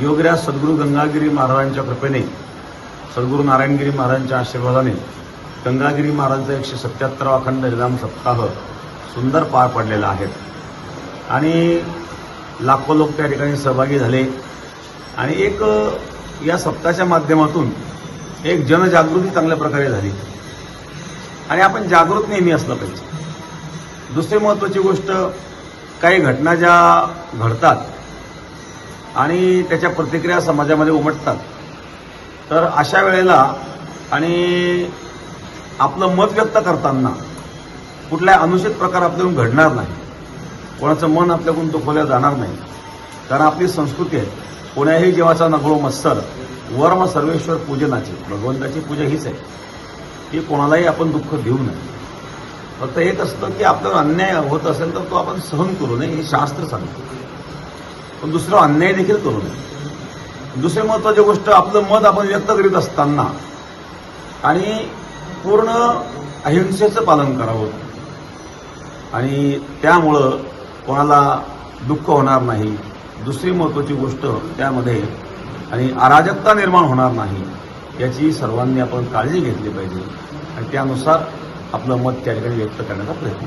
योगराज सद्गुरू गंगागिरी महाराजांच्या कृपेने सद्गुरू नारायणगिरी महाराजांच्या आशीर्वादाने गंगागिरी महाराजांचा एकशे सत्याहत्तरावा अखंड हरिनाम सप्ताह सुंदर पार पडलेला आहे. आणि लाखो लोक त्या ठिकाणी सहभागी झाले. आणि एक या सप्ताहाच्या माध्यमातून एक जनजागृती चांगल्या प्रकारे झाली. आणि आपण जागृत नेहमी असलं पाहिजे. दुसरी महत्त्वाची गोष्ट काही घटना ज्या घडतात आणि त्याच्या प्रतिक्रिया समाजामध्ये उमटतात. तर अशा वेळेला आणि आपलं मत व्यक्त करताना कुठलाही अनुचित प्रकार आपल्याकडून घडणार नाही. कोणाचं मन आपल्याकडून दुखवल्या जाणार नाही. कारण आपली संस्कृती आहे. कोण्याही जीवाचा नगळो मत्सर वर्म सर्वेश्वर पूजनाची भगवंताची पूजा हीच आहे. की कोणालाही आपण दुःख देऊ नये. फक्त एक असतं की आपल्याला अन्याय होत असेल तर तो आपण सहन करू नये हे शास्त्र सांगतो. पण दुसरं अन्याय देखील करू नये. दुसरी महत्वाची गोष्ट आपलं मत आपण व्यक्त करीत असताना आणि पूर्ण अहिंसेचं पालन करावं. आणि त्यामुळं कोणाला दुःख होणार नाही. दुसरी महत्वाची गोष्ट त्यामध्ये आणि अराजकता निर्माण होणार नाही याची सर्वांनी आपण काळजी घेतली पाहिजे. आणि त्यानुसार आपलं मत त्या ठिकाणी व्यक्त करण्याचा प्रयत्न